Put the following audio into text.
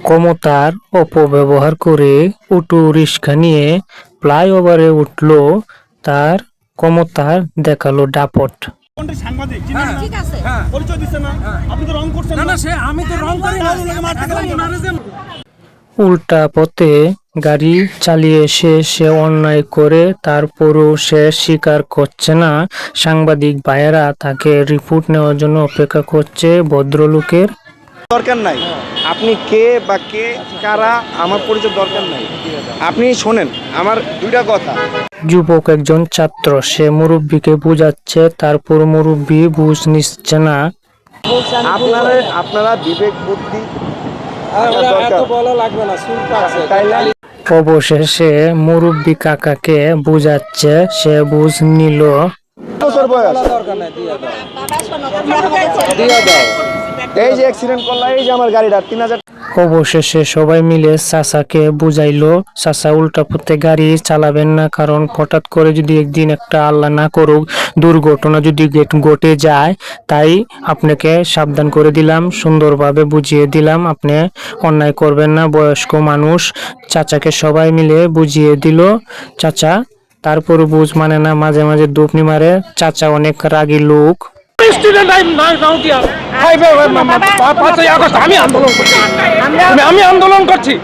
ক্ষমতার অপব্যবহার করে অটো রিক্সা নিয়ে ফ্লাইওভারে উঠল তার ক্ষমতার দেখাল ডাপট কোনটা সাংবাদিক? চিনেন না? ঠিক আছে। পরিচয় দিচ্ছে না। আপনি তো রং করছেন না না সে আমি তো রং করি না ওনাকে মারতে গেলাম কেন? ওনারে যে উল্টা পথে গাড়ি চালিয়ে সে সে অন্যায় করে তারপরও সে স্বীকার করছে না। সাংবাদিক ভাইয়েরা তাকে রিপোর্ট নেওয়ার জন্য অপেক্ষা করছে ভদ্রলোকের। দরকার নাই। আপনি কে বা কে কারা আমার পরিচয় দরকার নাই। আপনি শোনেন আমার দুইটা কথা। যুবক একজন ছাত্র সে মুরব্বীকে বুঝাচ্ছে তারপর মুরব্বী বুঝ নিচ্ছে না। আপনারা আপনারা বিবেক বুদ্ধি দরকার। বলা লাগবে না অবশেষে মুরব্বী কাকাকে বুঝাচ্ছে সে বুঝ নিল। বছর বয়স। দরকার নাই দিয়ে দাও। বাবা শোনো তোমরা আমাদের ছেড়ে দিয়ে দাও। এই যে অ্যাক্সিডেন্ট করলাম এই যে আমার গাড়িটা তিন হাজার অবশেষে সবাই মিলে চাচাকে বুঝাইলো চাচা উল্টা পথে গাড়ি চালাবেন না, কারণ হঠাৎ করে যদি একদিন একটা আল্লাহ না করুক, দুর্ঘটনা যদি ঘটে যায়, তাই আপনাকে সাবধান করে দিলাম, সুন্দরভাবে বুঝিয়ে দিলাম, আপনি অন্যায় করবেন না, বয়স্ক মানুষ। চাচাকে সবাই মিলে বুঝিয়ে দিল, চাচা, তারপর বুঝ মানে না, মাঝে মাঝে দুপনি মারে চাচা অনেক রাগী লোক। স্টুডেন্ট আই নাও ভাই ভাই পাঁচই আগস্ট আমি আন্দোলন করছি আমি আন্দোলন করছি